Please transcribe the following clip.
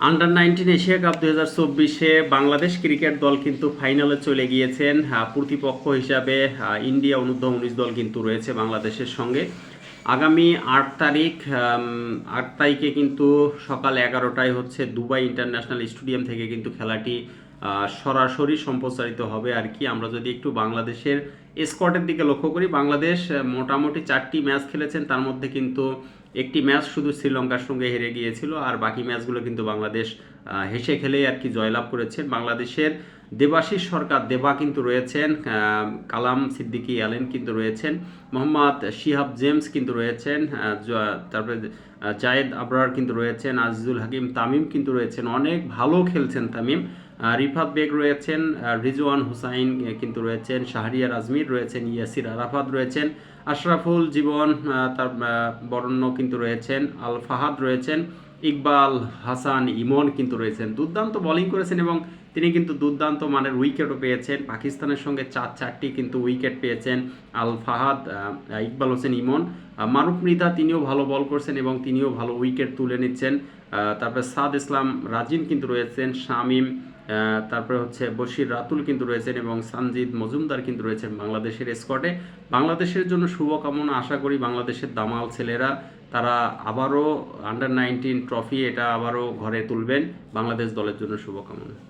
Under nineteen Asia cup দু হাজার চব্বিশে বাংলাদেশ ক্রিকেট দল কিন্তু ফাইনালে চলে গিয়েছেন প্রতিপক্ষ হিসাবে ইন্ডিয়া অনূর্ধ্ব উনিশ দল কিন্তু রয়েছে বাংলাদেশের সঙ্গে। আগামী আট তারিখ আট তারিখে কিন্তু সকাল এগারোটায় হচ্ছে দুবাই ইন্টারন্যাশনাল স্টেডিয়াম থেকে কিন্তু খেলাটি সরাসরি সম্প্রচারিত হবে আর কি। আমরা যদি একটু বাংলাদেশের স্কোয়াডের দিকে লক্ষ্য করি, বাংলাদেশ মোটামুটি চারটি ম্যাচ খেলেছেন। তার মধ্যে কিন্তু একটি ম্যাচ শুধু শ্রীলঙ্কার সঙ্গে হেরে গিয়েছিল, আর বাকি ম্যাচগুলো কিন্তু বাংলাদেশ হেসে খেলেই আর কি জয়লাভ করেছেন। বাংলাদেশের দেবাশিস সরকার, দেবা কিন্তু রয়েছেন কালাম সিদ্দিকী, অ্যালেন কিন্তু রয়েছেন, মোহাম্মদ শিহাব জেমস কিন্তু রয়েছেন তারপরে জায়েদ আবরার কিন্তু রয়েছেন, আজিজুল হাকিম তামিম কিন্তু রয়েছেন, অনেক ভালো খেলছেন তামিম। রিফাত বেগ রয়েছেন রিজওয়ান হুসাইন কিন্তু রয়েছেন শাহরিয়ার আজমির রয়েছেন, ইয়াসির আরাফাত রয়েছেন, আশরাফুল জীবন তার বরণ্য কিন্তু রয়েছেন আল ফাহাদ রয়েছেন ইকবাল, হাসান, ইমন কিন্তু রয়েছেন। দুর্দান্ত বোলিং করেছেন এবং তিনি কিন্তু দুর্দান্ত মানের উইকেটও পেয়েছেন। পাকিস্তানের সঙ্গে চার চারটি কিন্তু উইকেট পেয়েছেন আল ফাহাদ ইকবাল হোসেন, ইমন। মারুফ মৃধা তিনিও ভালো বল করছেন এবং তিনিও ভালো উইকেট তুলে নিচ্ছেন। তারপরে সাদ ইসলাম, রাজিন কিন্তু রয়েছেন, শামিম তারপরে হচ্ছে বশির রাতুল কিন্তু রয়েছেন এবং সানজিদ মজুমদার কিন্তু রয়েছেন বাংলাদেশের স্কোয়াডে বাংলাদেশের জন্য শুভকামনা আশা করি বাংলাদেশের দামাল ছেলেরা, তারা আবারও আন্ডার নাইনটিন ট্রফি এটা আবারও ঘরে তুলবেন। বাংলাদেশ দলের জন্য শুভকামনা।